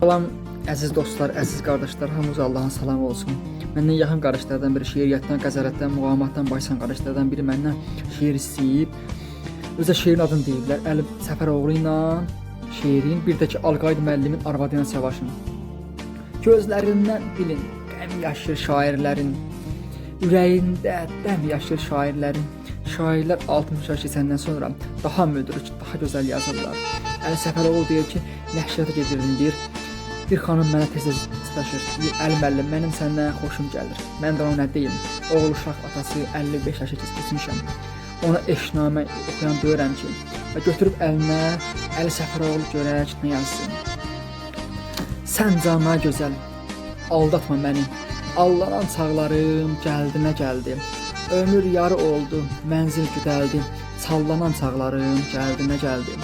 Salam əziz dostlar, əziz qardaşlar, hamınıza Allahın salamı olsun. Məndən yaxın qardaşlardan biri şeiriyyatdan, qəzələtdən, muğamatdan baysan qardaşlardan biri məndən şeir istəyib. Özə şeirin adını deyiblər. Əli Səfəroğlu ilə şeirin, bir də ki Alqaid müəllimin arvadı ilə savaşın. Gözlərindən bilin, qəm yaşır şairlərin. Ürəyində dəm yaşır şairlərin. Şairlər 60 yaş keçəndən sonra daha müdrik, daha gözəl yazırlar. Əli Səfəroğlu deyir ki, nəşriyyata gedirdim deyir. Bir xanım mənə tez-tez. Deyir, Əli müəllim, mənim səndən xoşum gəlir. Mən də ona nə deyim? Oğul uşaq atası 55 yaşa keç- keçmişəm. Ona eşnamə oxuyan deyirəm ki, və götürüb əlinə Əli Səfəroğlu görək nə yazsın. Sən canına gözəl, aldatma məni. Allanan çağlarım gəldi nə gəldi. Ömür yarı oldu, mənzil güdəldi. Sallanan çağlarım gəldi nə gəldi.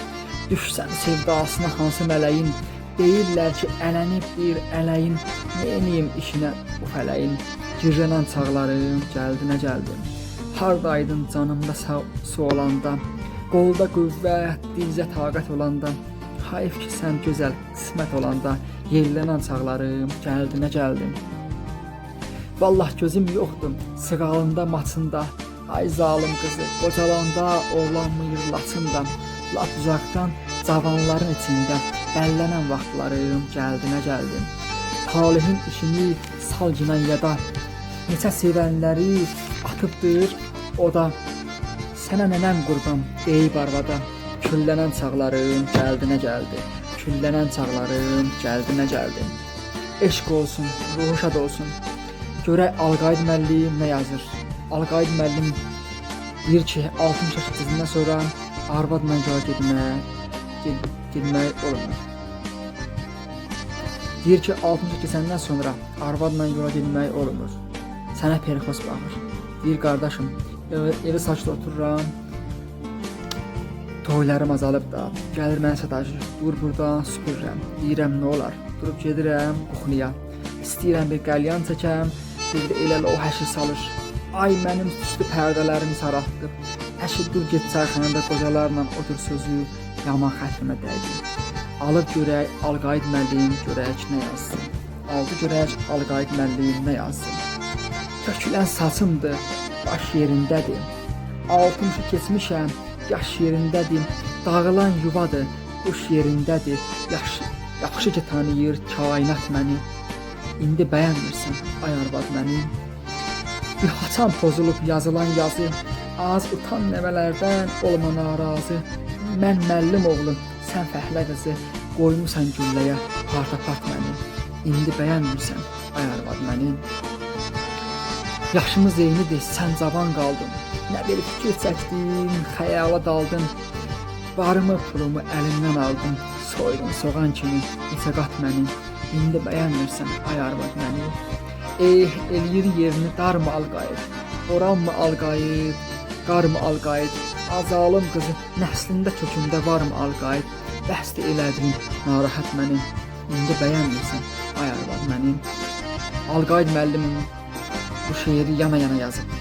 Düşsən sevdasına hansı mələyin Deyirlər ki, ələnib bir ələyin. Neyniyim işinə? Bu fələyin Girrənən çağlarım gəldi. Nə gəldi Hardaydın canımda sağ, su olanda? Qolda qüvvət, dizə taqət olanda? Hayf ki sən gözəl qismət olanda? Yellənən çağlarım gəldi nə gəldi. Vallah gözüm yoxdur sığalında maçında Ay zalim qızı qocalanda oğlanmıyır laçında? Lap uzaqdan cavanların içində Bəllənən vaxtlarım gəldi nə gəldi Talihin işini sal ginən yada Neçə sevənləri atıbdır o da Sənə nənəm qurban deyib arvada Küllənən çağlarım gəldi nə gəldi. Küllənən çağlarım gəldi nə gəldi. Eşq olsun, ruhu şad olsun. Görək Alqaid müəllim nə yazır? Alqaid müəllim deyir ki 60 yaş keçəndən sonra arvadla yola getmək ged getmək olmur. Deyir ki 60 yaş keçəndən sonra arvadla yola getmək olmur. Sənə perxos baxır. Deyir qardaşım, ev, evi saçda otururam. Toylarım azalıb da, gəlir mənə sataşır. Dur burdan süpürürəm. Deyirəm nə olar? Durub gedirəm buxniya. İstəyirəm bir qəlyan çəkəm, bir də elə o həşir salır. Ay mənim üstü pərdələrimi saraltdı. Əşi dur get çayxanada qocalarla otur sözü yaman xətrimə dəydi. Alıb görək Alqaid müəllim görək nə yazsın. Aldı görək Alqaid müəllim nə yazsın. Tökülən saçımdır, baş yerindədir. 60-ı keçmişəm, yaş yerindədir. Dağılan yuvadır, quş yerindədir. Yaxşı, yaxşı ki tanıyır kainat məni. İndi bəyənmirsən ay arvad məni. Bir haçan pozulub yazılan yazı Az utan nəvələrdən olma narazı Mən müəllim oğlum, sən fəhlə qızı Qoymusan gülləyə part-apart məni. İndi bəyənmirsən ay arvad məni. Yaşımız eynidir, sən cavan qaldın. Nə bir fikir çəkdin, xəyala daldın. Varımı, pulumu əlimdən aldın. Soydun soğan kimi, neçə qat məni. İndi bəyənmirsən ay arvad məni. Eh, eləyir yerini darmı alqayıb Oranmı alqayıb, qarmı alqayıb Azalım qızı, nəslində kökündə varmı alqayıb Bəsdə elədin, narahat məni İndi bəyənmirsən, ay arvad məni Alqaid müəllimim bu şeiri yana-yana yazıb